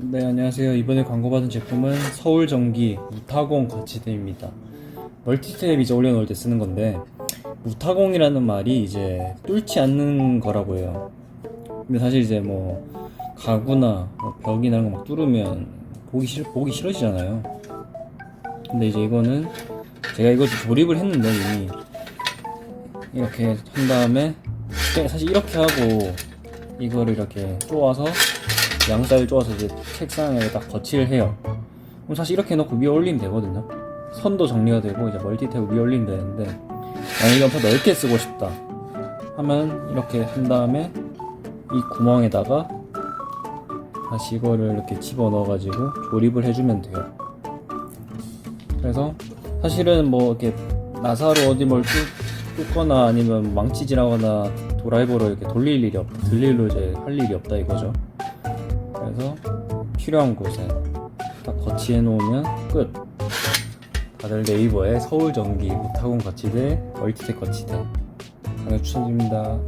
네 안녕하세요. 이번에 광고받은 제품은 서울전기 무타공 거치대입니다. 멀티탭 이제 올려놓을 때 쓰는 건데 무타공이라는 말이 이제 뚫지 않는 거라고 해요. 근데 사실 이제 뭐 가구나 뭐 벽이나 이런 거 막 뚫으면 보기 싫 보기 싫어지잖아요. 근데 이제 이거는 제가 이걸 조립을 했는데 이미. 이렇게 한 다음에 사실 이렇게 하고 이거를 이렇게 쪼아서 양사를 쪼아서 이제 책상에 딱 거치를 해요. 그럼 사실 이렇게 해놓고 위에 올리면 되거든요. 선도 정리가 되고 이제 멀티탭 위에 올리면 되는데 만약에 엄청 넓게 쓰고 싶다 하면 이렇게 한 다음에 이 구멍에다가 다시 이거를 이렇게 집어 넣어가지고 조립을 해주면 돼요. 그래서 사실은 뭐 이렇게 나사로 어디 뭘 뚫, 뚫거나 아니면 망치질하거나 드라이버로 이렇게 돌릴 일이 없, 들릴로 이제 할 일이 없다 이거죠. 그래서 필요한 곳에 딱 거치해 놓으면 끝. 다들 네이버에 서울 전기 무타공 거치대, 멀티텍 거치대 강력 추천드립니다.